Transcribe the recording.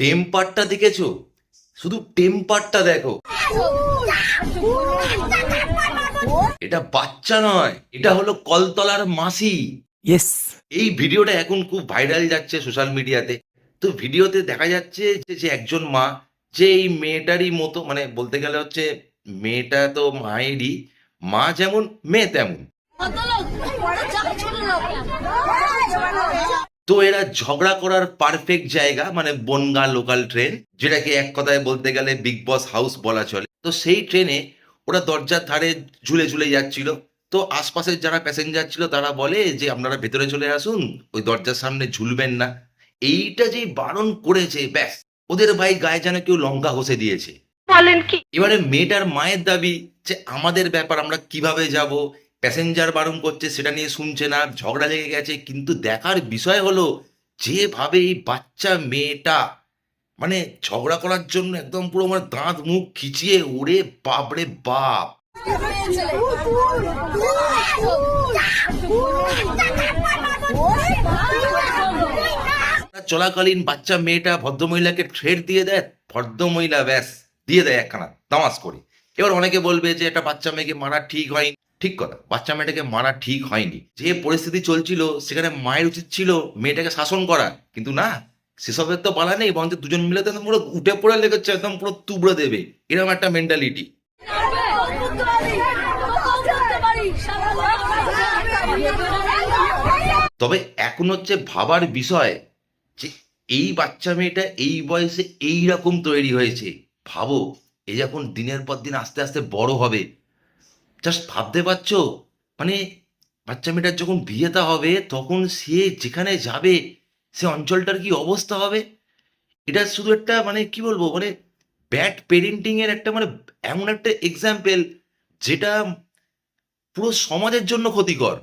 টেম্পারটা দেখেছ? শুধু টেম্পারটা দেখো। এটা বাচ্চা নয় এটা হলো কলতলার মাসি। ইয়েস এই ভিডিওটা এখন খুব ভাইরাল যাচ্ছে সোশ্যাল মিডিয়াতে তো ভিডিওতে দেখা যাচ্ছে যে যে একজন মা যে এই মেয়েটারই মতো মানে বলতে গেলে হচ্ছে মেয়েটা তো মায়েরই মা যেমন মেয়ে তেমন। তো এরা ঝগড়া করার পারফেক্ট জায়গা মানে বনগা লোকাল ট্রেন যেটাকে এক কথায় বলতে গেলে বিগ বস হাউস বলা চলে। তো সেই ট্রেনে ওরা দরজার ধারে ঝুলে ঝুলে যাচ্ছিল। তো আশপাশের যারা প্যাসেঞ্জার ছিল তারা বলে যে আপনারা ভেতরে চলে আসুন ওই দরজার সামনে ঝুলবেন না। এইটা যেই বারণ করেছে ব্যাস ওদের ভাই গায়ে যেন কেউ লঙ্কা ঘষে দিয়েছে। বলেন কি? এবারে মেয়েটার মায়ের দাবি যে আমাদের ব্যাপার, আমরা কীভাবে যাব? প্যাসেঞ্জার বারণ করছে, সেটা নিয়ে শুনছে না, ঝগড়া লেগে গেছে। কিন্তু দেখার বিষয় হলো, যেভাবে এই বাচ্চা মেয়েটা মানে ঝগড়া করার জন্য একদম পুরো মানে দাঁত, মুখ খিচিয়ে, ওরে বাপরে বাপ। চলাকালীন বাচ্চা মেয়েটা ভদ্রমহিলাকে থ্রেড দিয়ে দেয়, ভদ্রমহিলা ব্যাস, দিয়ে দেয় একখানা তামাস করে। এবার অনেকে বলবে যে একটা বাচ্চা মেয়েকে মারা ঠিক হয়নি। ঠিক কথা, বাচ্চা মেয়েটাকে মারা ঠিক হয়নি। যে পরিস্থিতি চলছিল, সেখানে মায়ের উচিত ছিল মেয়েটাকে শাসন করা। কিন্তু না, সেসবের তো বলা নেই, বরঞ্চ দুজন মিলে তো পুরো উঠে পড়ে লেগেছে, একদম পুরো তুবড়ে দেবে। এরকম একটা মেন্টালিটি তবে এখন হচ্ছে ভাবার বিষয় যে এই বাচ্চা মেয়েটা এই বয়সে এই রকম তৈরি হয়েছে। ভাবো এ যখন দিনের পর দিন আস্তে আস্তে বড় হবে জাস্ট ভাবতে পারছ মানে বাচ্চা মেয়েটার যখন বিয়েটা হবে তখন সে যেখানে যাবে সে অঞ্চলটার কি অবস্থা হবে এটা শুধু একটা মানে কি বলব মানে ব্যাড পেরেন্টিং এর একটা মানে এমন একটা এক্সাম্পল যেটা পুরো সমাজের জন্য ক্ষতিকর